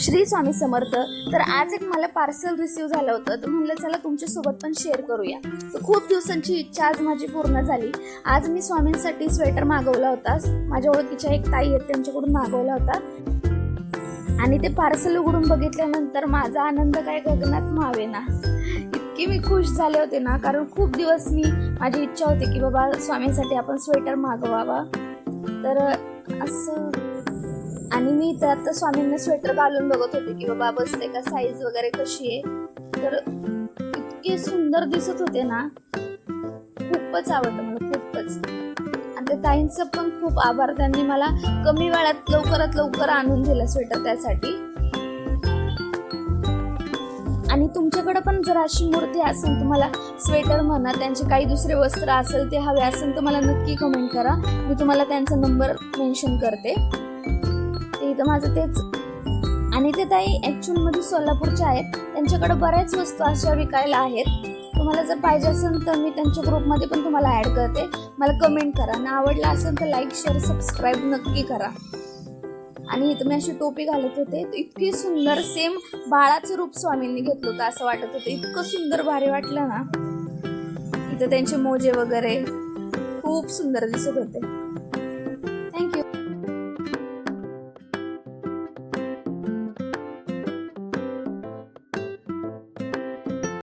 श्री स्वामी समर्थ. तर आज एक मला पार्सल रिसीव झालं होतं. तर म्हणलं चला तुमच्यासोबत पण शेअर करूया. तर खूप दिवसांची इच्छा आज माझी पूर्ण झाली. आज मी स्वामींसाठी स्वेटर मागवला होता. माझ्या ओळखीच्या एक ताई आहेत त्यांच्याकडून मागवला होता. आणि ते पार्सल उघडून बघितल्यानंतर माझा आनंद काय गगनात मावेना. इतकी मी खुश झाले होते ना कारण खूप दिवस मी माझी इच्छा होती की बाबा स्वामींसाठी आपण स्वेटर मागवावा. तर असं आणि मी तर आता स्वामींना स्वेटर घालून बघत होते की बाबा बसते का? साईज वगैरे कशी आहे? तर इतके सुंदर दिसत होते ना. खूपच आवडतं मला खूपच. आणि त्या ताईंचं पण खूप आभार. त्यांनी मला कमी वेळात लवकरात लवकर आणून दिलं स्वेटर त्यासाठी. आणि तुमच्याकडे पण जर अशी मूर्ती असेल तुम्हाला स्वेटर म्हणा त्यांचे काही दुसरे वस्त्र असेल ते हवे असेल तर मला नक्की कमेंट करा. मी तुम्हाला त्यांचा नंबर मेन्शन करते. इथं माझं तेच. आणि ते ताई ॲक्च्युअली मध्ये सोलापूरच्या आहेत. त्यांच्याकडे बऱ्याच वस्तू अशा विकायला आहेत. तुम्हाला जर पाहिजे असेल तर मी त्यांच्या ग्रुपमध्ये पण तुम्हाला ॲड करते. मला कमेंट करा. आणि आवडला असेल तर लाईक शेअर सबस्क्राईब नक्की करा. आणि इथं मी अशी टोपी घालत होते. इतकी सुंदर सेम बाळाचं रूप स्वामींनी घेतलं होतं असं वाटत होतं. इतकं सुंदर भारी वाटलं ना. इथं त्यांचे मोजे वगैरे खूप सुंदर दिसत होते.